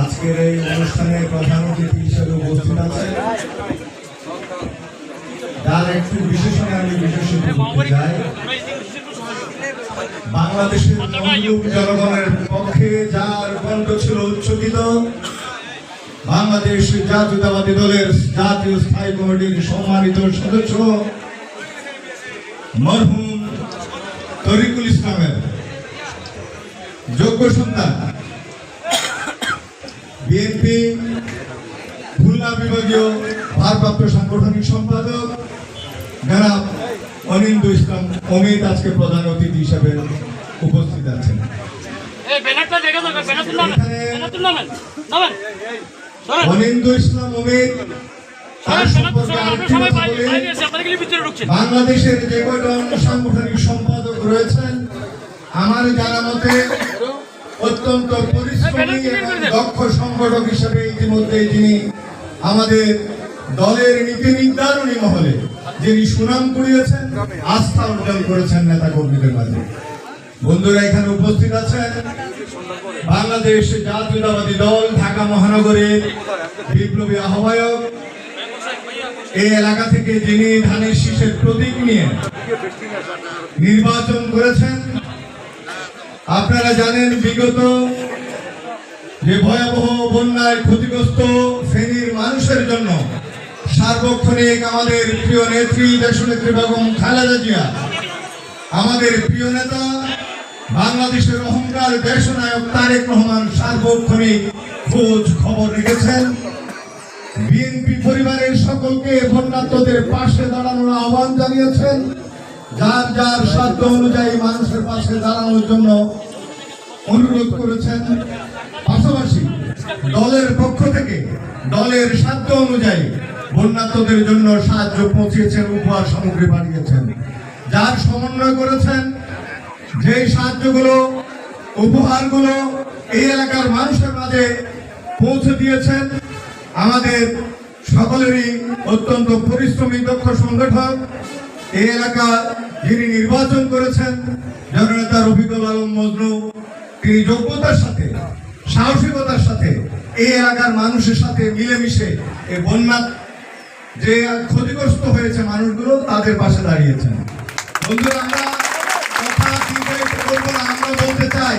আজকের এই অনুষ্ঠানে প্রধান অতিথি হিসেবে উপস্থিত আছেন। তার একটু বিশেষণে আমি বিশেষণ করতে চাই, বাংলাদেশের জনগণের পক্ষে যার কণ্ঠ ছিল উচ্চকিত বাংলাদেশ জাতীয়তাবাদী দলের জাতীয় স্থায়ী কমিটির সম্মানিত সদস্য মরহুম তরিকুল ইসলামের যোগ্য সন্তান। বিএনপি খুলনা বিভাগীয় ভারপ্রাপ্ত সাংগঠনিক সম্পাদক জনাব অনিন্দ ইসলাম অমিত আজকে প্রধান অতিথি হিসেবে উপস্থিত আছেন। অনিন্দ ইসলাম অমিত বাংলাদেশের যে কয়টা অন্য সাংগঠনিক সম্পাদক রয়েছেন আমার জানা মতে অত্যন্ত দক্ষ সংগঠক হিসেবে ইতিমধ্যে যিনি আমাদের দলের নীতি নির্ধারণী মহলে যিনি সুনাম কুড়িয়েছেন, আস্থা অর্জন করেছেন নেতা কর্মীদের মাঝে। বন্ধুরা, এখানে উপস্থিত আছেন বাংলাদেশ জাতীয়তাবাদী দল, ঢাকা মহানগরের বিপ্লবী আহ্বায়ক। এই এলাকা থেকে যিনি ধানের শীষের প্রতীক নিয়ে নির্বাচন করেছেন, আপনারা জানেন বিগত যে ভয়াবহ বন্যায় ক্ষতিগ্রস্ত শ্রেণির মানুষের জন্য সার্বক্ষণিক আমাদের প্রিয় নেত্রী, দেশনেত্রী বেগম খালেদা জিয়া, আমাদের প্রিয় নেতা, বাংলাদেশের অহংকার দেশনায়ক তারেক রহমান সার্বক্ষণিক খোঁজ খবর রেখেছেন। বিএনপি পরিবারের সকলকে বন্যাত্মদের পাশে দাঁড়ানোর আহ্বান জানিয়েছেন। যার যার সাধ্য অনুযায়ী মানুষের পাশে দাঁড়ানোর জন্য অনুরোধ করেছেন। দলের পক্ষ থেকে, দলের সাধ্য অনুযায়ী বন্যাত্মদের জন্য সাহায্য পৌঁছিয়েছেন উপহার সামগ্রী পাঠিয়েছেন যার সমন্বয় করেছেন যে সাহায্যগুলো, উপহারগুলো এই এলাকার মানুষের মাঝে পৌঁছে দিয়েছেন, আমাদের সকলেরই অত্যন্ত পরিশ্রমী দক্ষ সংগঠক এই এলাকা যিনি নির্বাচন করেছেন, জননেতা রফিকুল আলম মজনু, তিনি যোগ্যতার সাথে সাহসিকতার সাথে, এই এলাকার মানুষের সাথে মিলেমিশে এই বন্যা যে ক্ষতিগ্রস্ত হয়েছে মানুষগুলো তাদের পাশে দাঁড়িয়েছেন। বন্ধুরা, আমরা কথা করব না, আমরা বলতে চাই,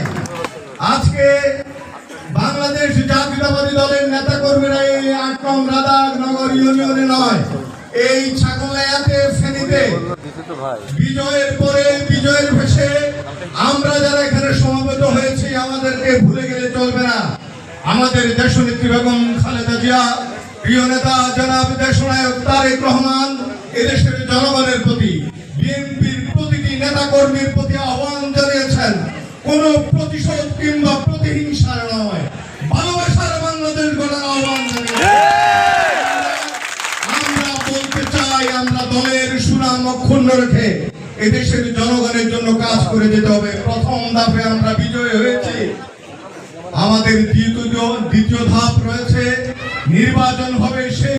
আজকে বাংলাদেশ জাতীয়তাবাদী দলের নেতা কর্মীরা এই আট নং রাধানগর ইউনিয়নে নয়, এই ছাগলায়াতে ফেনীতে। বিজয়ের পরে বিজয়ের ভেসে আমরা যারা এখানে সমবেত হয়েছি আমাদেরকে ভুলে গেলে চলবে না। আমাদের দেশনেত্রী বেগম খালেদা জিয়া, প্রিয় নেতা জনাব দেশনায়ক তারেক রহমান, এদেশের জনগণের প্রতি, বিএনপির প্রতিটি নেতা কর্মীর প্রতি আহ্বান জানিয়েছেন, কোন প্রতিশোধ কিংবা প্রতিহিংসার নয়। ভালোবাসার বাংলাদেশ গড়ার আহ্বান আমরা বলতে চাই, আমরা দলের সুনাম অক্ষুণ্ণ রেখে এদেশের জনগণের জন্য কাজ করে যেতে হবে। প্রথম ধাপে আমরা বিজয় হয়েছি আমাদের দ্বিতীয় দ্বিতীয় ধাপ রয়েছে। নির্বাচন হবে সেই